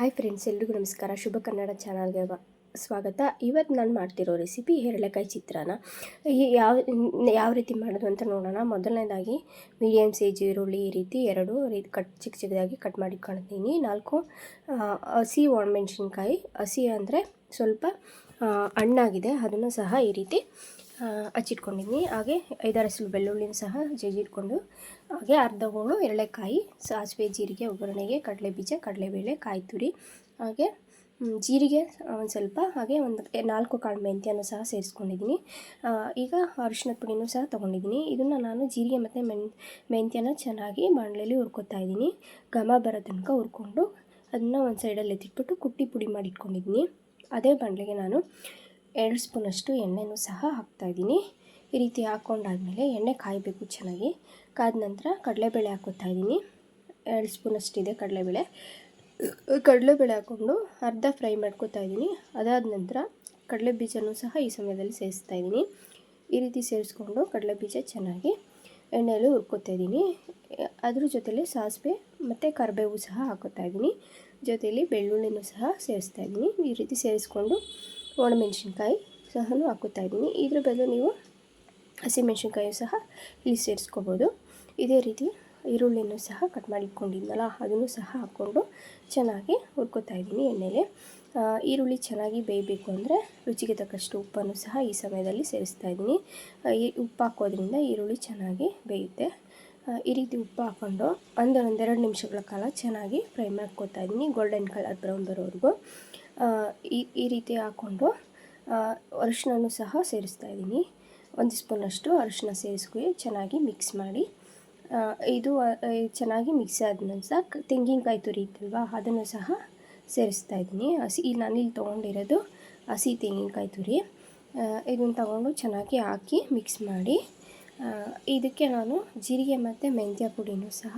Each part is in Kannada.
ಹಾಯ್ ಫ್ರೆಂಡ್ಸ್ ಎಲ್ರಿಗೂ ನಮಸ್ಕಾರ. ಶುಭ ಕನ್ನಡ ಚಾನಲ್ಗೆ ಸ್ವಾಗತ. ಇವತ್ತು ನಾನು ಮಾಡ್ತಿರೋ ರೆಸಿಪಿ ಹೆರಳೆಕಾಯಿ ಚಿತ್ರಾನ್ನ ಈ ಯಾವ ಯಾವ ರೀತಿ ಮಾಡೋದು ಅಂತ ನೋಡೋಣ. ಮೊದಲನೇದಾಗಿ ಮೀಡಿಯಮ್ ಸೈಜ್ ಈರುಳ್ಳಿ ಈ ರೀತಿ ಎರಡು ರೀತಿ ಕಟ್ ಚಿಕ್ಕ ಚಿಕ್ಕದಾಗಿ ಕಟ್ ಮಾಡಿ ಕಾಣ್ತೀನಿ ನಾಲ್ಕು ಹಸಿ ಒಣಮೆಣ್ಸಿನ್ಕಾಯಿ. ಹಸಿ ಅಂದರೆ ಸ್ವಲ್ಪ ಹಣ್ಣಾಗಿದೆ. ಅದನ್ನು ಸಹ ಈ ರೀತಿ ಹಚ್ಚಿಟ್ಕೊಂಡಿದ್ದೀನಿ ಹಾಗೆ ಐದಾರು ಹಸಿರು ಬೆಳ್ಳುಳ್ಳಿನ ಸಹ ಜಜ್ಜಿಟ್ಕೊಂಡು, ಹಾಗೆ ಅರ್ಧ ಹೋಳು ಎರಳೆಕಾಯಿ, ಸಾಸಿವೆ, ಜೀರಿಗೆ, ಒಗ್ಗರಣೆಗೆ ಕಡಲೆ ಬೀಜ ಕಡಲೆಬೇಳೆ, ಕಾಯಿ ತುರಿ, ಹಾಗೆ ಜೀರಿಗೆ ಒಂದು ಸ್ವಲ್ಪ, ಹಾಗೆ ಒಂದು ನಾಲ್ಕು ಕಾಳು ಮೆಂತ್ಯನೂ ಸಹ ಸೇರಿಸ್ಕೊಂಡಿದ್ದೀನಿ. ಈಗ ಅರಿಶಿನ ಪುಡಿನೂ ಸಹ ತೊಗೊಂಡಿದ್ದೀನಿ. ಇದನ್ನು ನಾನು ಜೀರಿಗೆ ಮತ್ತು ಮೆನ್, ಮೆಂತ್ಯನ ಚೆನ್ನಾಗಿ ಬಾಣಲೆಯಲ್ಲಿ ಹುರ್ಕೊತಾ ಇದ್ದೀನಿ. ಘಮ ಬರೋ ತನಕ ಹುರ್ಕೊಂಡು, ಅದನ್ನು ಒಂದು ಸೈಡಲ್ಲಿ ಎತ್ತಿಟ್ಬಿಟ್ಟು ಕುಟ್ಟಿ ಪುಡಿ ಮಾಡಿ ಇಟ್ಕೊಂಡಿದ್ದೀನಿ. ಅದೇ ಬಾಣಲೆಗೆ ನಾನು ಎರಡು ಸ್ಪೂನಷ್ಟು ಎಣ್ಣೆನೂ ಸಹ ಹಾಕ್ತಾಯಿದ್ದೀನಿ. ಈ ರೀತಿ ಹಾಕ್ಕೊಂಡಾದಮೇಲೆ ಎಣ್ಣೆ ಕಾಯಬೇಕು ಚೆನ್ನಾಗಿ. ಕಾದ ನಂತರ ಕಡಲೆಬೇಳೆ ಹಾಕೋತಾ ಇದ್ದೀನಿ ಎರಡು ಸ್ಪೂನಷ್ಟಿದೆ ಕಡಲೆಬೇಳೆ. ಕಡಲೆಬೇಳೆ ಹಾಕ್ಕೊಂಡು ಅರ್ಧ ಫ್ರೈ ಮಾಡ್ಕೊತಾ ಇದ್ದೀನಿ ಅದಾದ ನಂತರ ಕಡಲೆ ಬೀಜನೂ ಸಹ ಈ ಸಮಯದಲ್ಲಿ ಸೇರಿಸ್ತಾ ಇದ್ದೀನಿ ಈ ರೀತಿ ಸೇರಿಸ್ಕೊಂಡು ಕಡಲೆ ಬೀಜ ಚೆನ್ನಾಗಿ ಎಣ್ಣೆಯಲ್ಲಿ ಹುರ್ಕೋತಾ ಇದ್ದೀನಿ ಅದ್ರ ಜೊತೆಲಿ ಸಾಸಿವೆ ಮತ್ತು ಕರಿಬೇವು ಸಹ ಹಾಕೋತಾ ಇದ್ದೀನಿ ಜೊತೆಯಲ್ಲಿ ಬೆಳ್ಳುಳ್ಳಿನೂ ಸಹ ಸೇರಿಸ್ತಾ ಇದ್ದೀನಿ ಈ ರೀತಿ ಸೇರಿಸ್ಕೊಂಡು ಒಣಮೆಣ್ಸಿನ್ಕಾಯಿ ಸಹ ಹಾಕುತ್ತಾ ಇದ್ದೀನಿ. ಇದ್ರ ಬದಲು ನೀವು ಹಸಿಮೆಣಸಿನ್ಕಾಯಿಯು ಸಹ ಇಲ್ಲಿ ಸೇರಿಸ್ಕೋಬೋದು. ಇದೇ ರೀತಿ ಈರುಳ್ಳಿಯನ್ನು ಸಹ ಕಟ್ ಮಾಡಿ ಇಟ್ಕೊಂಡಿದ್ನಲ್ಲ ಅದನ್ನು ಸಹ ಹಾಕ್ಕೊಂಡು ಚೆನ್ನಾಗಿ ಹುರ್ಕೋತಾ ಇದ್ದೀನಿ ಎಣ್ಣೆಲೆ. ಈರುಳ್ಳಿ ಚೆನ್ನಾಗಿ ಬೇಯಬೇಕು ಅಂದರೆ ರುಚಿಗೆ ತಕ್ಕಷ್ಟು ಉಪ್ಪನ್ನು ಸಹ ಈ ಸಮಯದಲ್ಲಿ ಸೇರಿಸ್ತಾ ಇದ್ದೀನಿ. ಈ ಉಪ್ಪು ಹಾಕೋದ್ರಿಂದ ಈರುಳ್ಳಿ ಚೆನ್ನಾಗಿ ಬೇಯುತ್ತೆ. ಈ ರೀತಿ ಉಪ್ಪು ಹಾಕ್ಕೊಂಡು ಒಂದು ಒಂದೆರಡು ನಿಮಿಷಗಳ ಕಾಲ ಚೆನ್ನಾಗಿ ಫ್ರೈ ಮಾಡ್ಕೊತಾ ಇದ್ದೀನಿ. ಗೋಲ್ಡನ್ ಕಲರ್ ಬ್ರೌನ್ ಬರೋವರೆಗೂ. ಈ ಈ ರೀತಿ ಹಾಕ್ಕೊಂಡು ಅರಿಶಿನೂ ಸಹ ಸೇರಿಸ್ತಾ ಇದ್ದೀನಿ. ಒಂದು ಸ್ಪೂನಷ್ಟು ಅರಿಶಿನ ಸೇರಿಸ್ಕೊ ಚೆನ್ನಾಗಿ ಮಿಕ್ಸ್ ಮಾಡಿ. ಇದು ಚೆನ್ನಾಗಿ ಮಿಕ್ಸ್ ಆದ ನಂತರ ತೆಂಗಿನಕಾಯಿ ತುರಿ ಇತ್ತಲ್ವ ಅದನ್ನು ಸಹ ಸೇರಿಸ್ತಾ ಇದ್ದೀನಿ. ಹಸಿ ನಾನಿಲ್ಲಿ ತೊಗೊಂಡಿರೋದು ಹಸಿ ತೆಂಗಿನಕಾಯಿ ತುರಿ. ಇದನ್ನು ತಗೊಂಡು ಚೆನ್ನಾಗಿ ಹಾಕಿ ಮಿಕ್ಸ್ ಮಾಡಿ. ಇದಕ್ಕೆ ನಾನು ಜೀರಿಗೆ ಮತ್ತು ಮೆಂತ್ಯ ಪುಡಿನೂ ಸಹ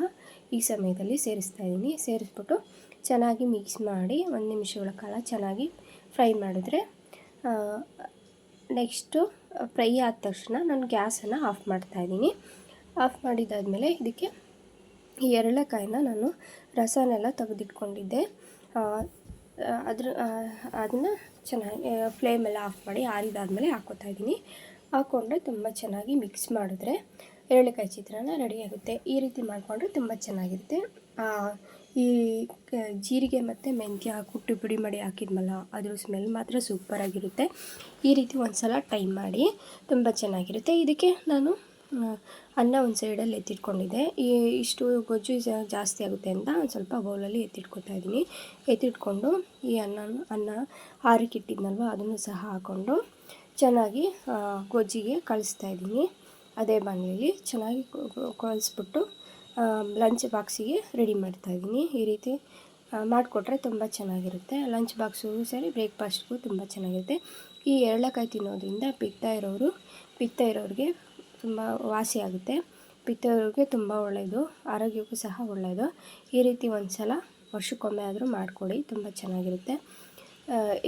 ಈ ಸಮಯದಲ್ಲಿ ಸೇರಿಸ್ತಾ ಇದ್ದೀನಿ. ಸೇರಿಸ್ಬಿಟ್ಟು ಚೆನ್ನಾಗಿ ಮಿಕ್ಸ್ ಮಾಡಿ ಒಂದು ನಿಮಿಷಗಳ ಕಾಲ ಚೆನ್ನಾಗಿ ಫ್ರೈ ಮಾಡಿದ್ರೆ ನೆಕ್ಸ್ಟು ಫ್ರೈ ಆದ ತಕ್ಷಣ ನಾನು ಗ್ಯಾಸನ್ನು ಆಫ್ ಮಾಡ್ತಾಯಿದ್ದೀನಿ ಆಫ್ ಮಾಡಿದಾದಮೇಲೆ ಇದಕ್ಕೆ ಈ ಎರಳೆಕಾಯಿನ ನಾನು ರಸನೆಲ್ಲ ತೆಗೆದಿಟ್ಕೊಂಡಿದ್ದೆ. ಅದ್ರ ಅದನ್ನು ಚೆನ್ನಾಗಿ ಫ್ಲೇಮೆಲ್ಲ ಆಫ್ ಮಾಡಿ ಆರಿದಾದಮೇಲೆ ಹಾಕೋತಾ ಇದ್ದೀನಿ. ಹಾಕ್ಕೊಂಡ್ರೆ ತುಂಬ ಚೆನ್ನಾಗಿ ಮಿಕ್ಸ್ ಮಾಡಿದ್ರೆ ಎರಳೆಕಾಯಿ ಚಿತ್ರಾನ್ನ ರೆಡಿಯಾಗುತ್ತೆ ಈ ರೀತಿ ಮಾಡಿಕೊಂಡ್ರೆ ತುಂಬ ಚೆನ್ನಾಗಿರುತ್ತೆ. ಈ ಜೀರಿಗೆ ಮತ್ತು ಮೆಂತ್ಯ ಹಾಕಿಬಿಟ್ಟು ಪುಡಿ ಮಾಡಿ ಹಾಕಿದ್ಮಲ್ಲ ಅದ್ರ ಸ್ಮೆಲ್ ಮಾತ್ರ ಸೂಪರಾಗಿರುತ್ತೆ ಈ ರೀತಿ ಒಂದು ಸಲ ಮಾಡಿ ತುಂಬ ಚೆನ್ನಾಗಿರುತ್ತೆ. ಇದಕ್ಕೆ ನಾನು ಅನ್ನ ಒಂದು ಸೈಡಲ್ಲಿ ಎತ್ತಿಟ್ಕೊಂಡಿದ್ದೆ. ಈ, ಇಷ್ಟು ಗೊಜ್ಜು ಜಾಸ್ತಿ ಆಗುತ್ತೆ ಅಂತ ಒಂದು ಸ್ವಲ್ಪ ಬೌಲಲ್ಲಿ ಎತ್ತಿಟ್ಕೊತಾ ಇದ್ದೀನಿ. ಎತ್ತಿಟ್ಕೊಂಡು ಈ ಅನ್ನ ಅನ್ನ ಆರಿಕ್ಕಿಟ್ಟಿದ್ನಲ್ವ ಅದನ್ನು ಸಹ ಹಾಕ್ಕೊಂಡು ಚೆನ್ನಾಗಿ ಗೊಜ್ಜಿಗೆ ಕಳಿಸ್ತಾ ಇದ್ದೀನಿ. ಅದೇ ಬಾಣಲೆಯಲ್ಲಿ ಚೆನ್ನಾಗಿ ಕಳಿಸ್ಬಿಟ್ಟು ಲಂಚ್ ಬಾಕ್ಸಿಗೆ ರೆಡಿ ಮಾಡ್ತಾ ಇದ್ದೀನಿ. ಈ ರೀತಿ ಮಾಡಿಕೊಟ್ರೆ ತುಂಬ ಚೆನ್ನಾಗಿರುತ್ತೆ. ಲಂಚ್ ಬಾಕ್ಸಿಗೂ ಸರಿ ಬ್ರೇಕ್ಫಾಸ್ಟ್ಗೂ ತುಂಬ ಚೆನ್ನಾಗಿರುತ್ತೆ. ಈ ಎರಳಕಾಯಿ ತಿನ್ನೋದ್ರಿಂದ ಪಿತ್ತ ಇರೋರು, ಪಿತ್ತ ಇರೋರಿಗೆ ತುಂಬ ವಾಸಿ ಆಗುತ್ತೆ. ಪಿತ್ತ ಇರೋರಿಗೆ ತುಂಬ ಒಳ್ಳೆಯದು ಆರೋಗ್ಯಕ್ಕೂ ಸಹ ಒಳ್ಳೆಯದು ಈ ರೀತಿ ಒಂದು ಸಲ ವರ್ಷಕ್ಕೊಮ್ಮೆ ಆದರೂ ಮಾಡಿಕೊಡಿ, ತುಂಬ ಚೆನ್ನಾಗಿರುತ್ತೆ.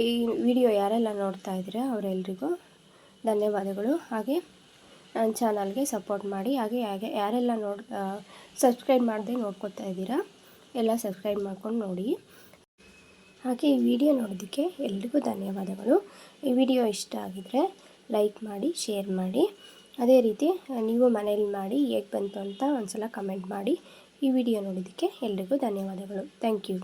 ಈ ವಿಡಿಯೋ ಯಾರೆಲ್ಲ ನೋಡ್ತಾ ಇದ್ದೀರಾ ಅವರೆಲ್ಲರಿಗೂ ಧನ್ಯವಾದಗಳು. ಹಾಗೆ ನನ್ನ ಚಾನಲ್ಗೆ ಸಪೋರ್ಟ್ ಮಾಡಿ, ಹಾಗೆ ಹಾಗೆ ಯಾರೆಲ್ಲ ನೋಡ್ ಸಬ್ಸ್ಕ್ರೈಬ್ ಮಾಡದೆ ನೋಡ್ಕೊತಾ ಇದ್ದೀರಾ, ಎಲ್ಲ ಸಬ್ಸ್ಕ್ರೈಬ್ ಮಾಡ್ಕೊಂಡು ನೋಡಿ. ಹಾಗೆ ಈ ವಿಡಿಯೋ ನೋಡೋದಕ್ಕೆ ಎಲ್ರಿಗೂ ಧನ್ಯವಾದಗಳು. ಈ ವಿಡಿಯೋ ಇಷ್ಟ ಆಗಿದರೆ ಲೈಕ್ ಮಾಡಿ, ಶೇರ್ ಮಾಡಿ. ಅದೇ ರೀತಿ ನೀವು ಮನೇಲಿ ಮಾಡಿ, ಹೇಗೆ ಬಂತು ಅಂತ ಒಂದು ಸಲ ಕಮೆಂಟ್ ಮಾಡಿ. ಈ ವಿಡಿಯೋ ನೋಡೋದಕ್ಕೆ ಎಲ್ರಿಗೂ ಧನ್ಯವಾದಗಳು. Thank you.